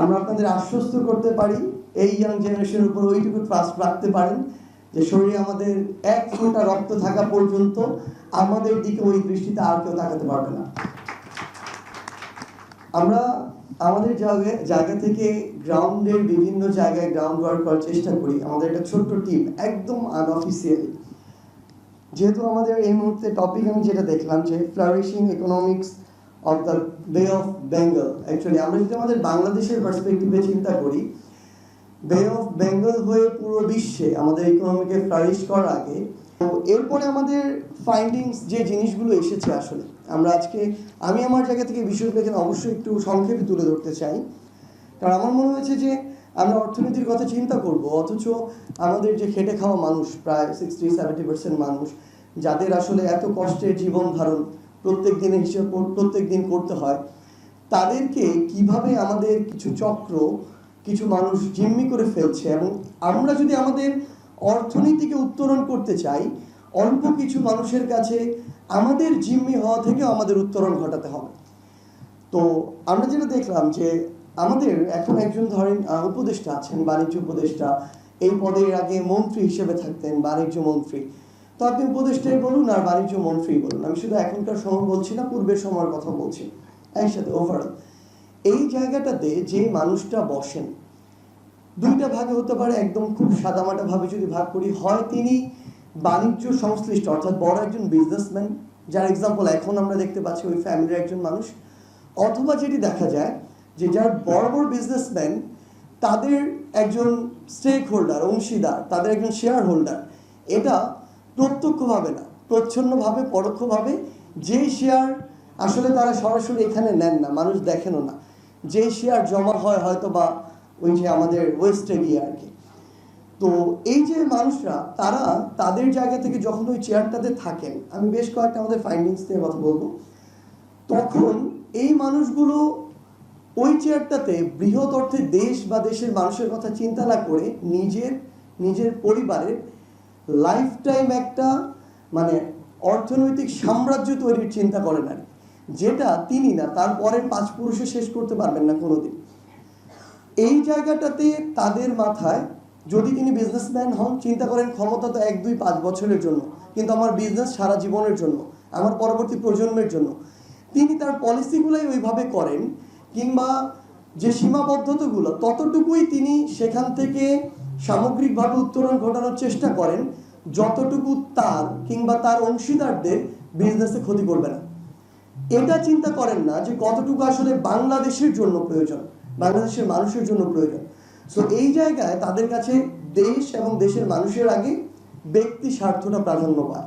আমরা আপনাদের আশ্বস্ত করতে পারি, এই ইয়াং জেনারেশনের উপর ওইটুকু ট্রাস্ট রাখতে পারেন যে শরীরে আমাদের এক ফোঁটা রক্ত থাকা পর্যন্ত আমাদের দিকে ওই দৃষ্টিতে আর কেউ তাকাতে পারবে না। আমরা আমাদের জায়গায় জায়গা থেকে গ্রাউন্ডের বিভিন্ন জায়গায় গ্রাউন্ড ওয়ার্ক করার চেষ্টা করি। আমাদের একটা ছোট্ট টিম একদম আনঅফিসিয়ালি যেহেতু আমাদের এই মুহূর্তে টপিক আমি যেটা দেখলাম যে flourishing economics of the Bay of Bengal actually আমরা যদি আমাদের বাংলাদেশের পার্সপেক্টিভে চিন্তা করি বে অফ বেঙ্গল হয়ে পুরো বিশ্বে আমাদের ইকোনমিকে ফ্লারিশ করার আগে, এরপরে আমাদের ফাইন্ডিংস যে জিনিসগুলো এসেছে আসলে, আমরা আজকে, আমি আমার জায়গা থেকে বিষয়গুলো এখানে অবশ্যই একটু সংক্ষেপে তুলে ধরতে চাই। কারণ আমার মনে হয়েছে যে, আমরা অর্থনীতির কথা চিন্তা করব, অথচ আমাদের যে খেটে খাওয়া মানুষ, প্রায় সিক্সটি সেভেন্টি পার্সেন্ট মানুষ, যাদের আসলে এত কষ্টের জীবন ধারণ প্রত্যেক দিনের হিসেব প্রত্যেক দিন করতে হয়। তাদেরকে কীভাবে আমাদের কিছু চক্র, কিছু মানুষ জিম্মি করে ফেলছে এবং আমরা যদি আমাদের অর্থনীতিকে উত্তরণ করতে চাই, অল্প কিছু মানুষের কাছে আমাদের জিম্মি হওয়া থেকে আমাদের উত্তরণ ঘটাতে হবে। তো আমরা যেটা দেখলাম যে আমাদের এখন একজন ধরেন উপদেষ্টা আছেন, বাণিজ্য উপদেষ্টা। এই পদের আগে মন্ত্রী হিসেবে থাকতেন বাণিজ্য মন্ত্রী। তো আপনি উপদেষ্টাই বলুন আর বাণিজ্য মন্ত্রী বলুন। আমি শুধু এখনকার সময় বলছি না, পূর্বের সময়ের কথা বলছি। একসাথে ওভারঅল এই জায়গাটাতে যে মানুষটা বসেন, দুইটা ভাগে হতে পারে, একদম খুব সাদামাটা ভাবে যদি ভাগ করি, হয় তিনি বাণিজ্য সংশ্লিষ্ট, অর্থাৎ বড় একজন বিজনেসম্যান যার এক্সাম্পল এখন আমরা দেখতে পাচ্ছি ওই ফ্যামিলির একজন মানুষ, অথবা যেটি দেখা যায় যে যার বড় বড় বিজনেসম্যান তাদের একজন স্টেক হোল্ডার অংশীদার, তাদের একজন শেয়ার হোল্ডার এটা প্রত্যক্ষভাবে না, প্রচ্ছন্নভাবে, পরোক্ষভাবে যে শেয়ার আসলে তারা সরাসরি এখানে নেন না, মানুষ দেখেনও না। যে শেয়ার জমা হয় হয়তো বা ওই যে আমাদের ওয়েস্টে গিয়ে আর কি। তো এই যে মানুষরা, তারা তাদের জায়গা থেকে যখন ওই চেয়ারটাতে থাকেন, আমি বেশ কয়েকটা আমাদের ফাইন্ডিংস নিয়ে কথা বলব, তখন এই মানুষগুলো ওই চেয়ারটাতে বৃহৎ অর্থে দেশ বা দেশের মানুষের কথা চিন্তা না করে নিজের নিজের পরিবারের লাইফ টাইম একটা মানে অর্থনৈতিক সাম্রাজ্য তৈরির চিন্তা করেন আর যেটা তিনি না তার পরের পাঁচ পুরুষে শেষ করতে পারবেন না কোনোদিন। এই জায়গাটাতে তাদের মাথায় যদি তিনি বিজনেসম্যান হন, চিন্তা করেন ক্ষমতা তো এক, দুই, পাঁচ বছরের জন্য, কিন্তু আমার বিজনেস সারা জীবনের জন্য, আমার পরবর্তী প্রজন্মের জন্য। তিনি তার পলিসিগুলোই ওইভাবে করেন, কিংবা যে সীমাবদ্ধতাগুলো, ততটুকুই তিনি সেখান থেকে সামগ্রিকভাবে উত্তরণ ঘটানোর চেষ্টা করেন, যতটুকু তার কিংবা তার অংশীদারদের বিজনেসে ক্ষতি করবে না। এটা চিন্তা করেন না যে কতটুকু আসলে বাংলাদেশের জন্য প্রয়োজন, বাংলাদেশের মানুষের জন্য প্রয়োজন। সো এই জায়গায় তাদের কাছে দেশ এবং দেশের মানুষের আগে ব্যক্তি স্বার্থটা প্রাধান্য পায়।